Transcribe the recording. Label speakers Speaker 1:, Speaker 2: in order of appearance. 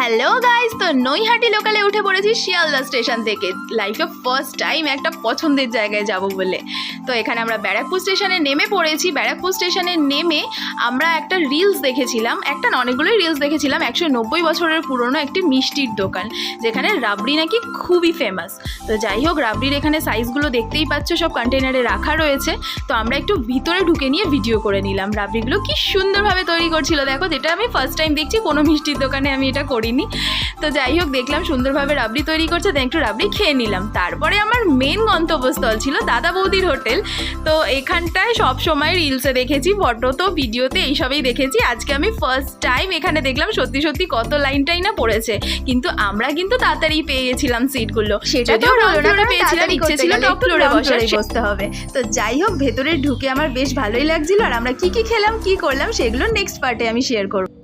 Speaker 1: Hello guys তো নৈহাটি লোকালে উঠে পড়েছি শিয়ালদা স্টেশন থেকে। লাইফে ফার্স্ট টাইম একটা পছন্দের জায়গায় যাব বলে। তো এখানে আমরা ব্যারাকপুর স্টেশনে নেমে পড়েছি। ব্যারাকপুর স্টেশনে নেমে আমরা একটা রিলস দেখেছিলাম। একটা অনেকগুলোই রিলস দেখেছিলাম। একশো নব্বই বছরের পুরনো একটি মিষ্টির দোকান, যেখানে রাবড়ি নাকি খুবই ফেমাস তো যাই হোক, রাবড়ির এখানে সাইজগুলো দেখতেই পাচ্ছ, সব কন্টেনারে রাখা রয়েছে। তো আমরা একটু ভিতরে ঢুকে নিয়ে ভিডিও করে নিলাম। রাবড়িগুলো কি সুন্দরভাবে তৈরি করছিল। দেখো, যেটা আমি ফার্স্ট টাইম দেখছি, কোনো মিষ্টির দোকানে আমি এটা করিনি তো যাই হোক দেখলাম সুন্দরভাবে রাবড়ি তৈরি করছে তাই একটু রাবড়ি খেয়ে নিলাম। তারপরে আমার মেন গন্তব্যস্থল ছিল দাদা বৌদির হোটেল তো এখানটায় সব সময় রিলসে দেখেছি ফটো তো ভিডিওতে এইসবেই দেখেছি। আজকে আমি ফার্স্ট টাইম এখানে দেখলাম সত্যি সত্যি কত লাইনটাই না পড়েছে। কিন্তু আমরা কিন্তু তাড়াতাড়ি পেয়ে গেছিলাম সিটগুলো
Speaker 2: সেটা তো
Speaker 1: পেয়েছিলাম ইচ্ছে ছিল টপ ফ্লোরে
Speaker 2: ground
Speaker 1: বসার।
Speaker 2: floor-এ
Speaker 1: বসতে হবে। তো যাই হোক ভেতরে ঢুকে আমার বেশ ভালোই লাগছিল আর আমরা কি কি খেলাম কি করলাম সেগুলো নেক্সট পার্টে আমি শেয়ার করব।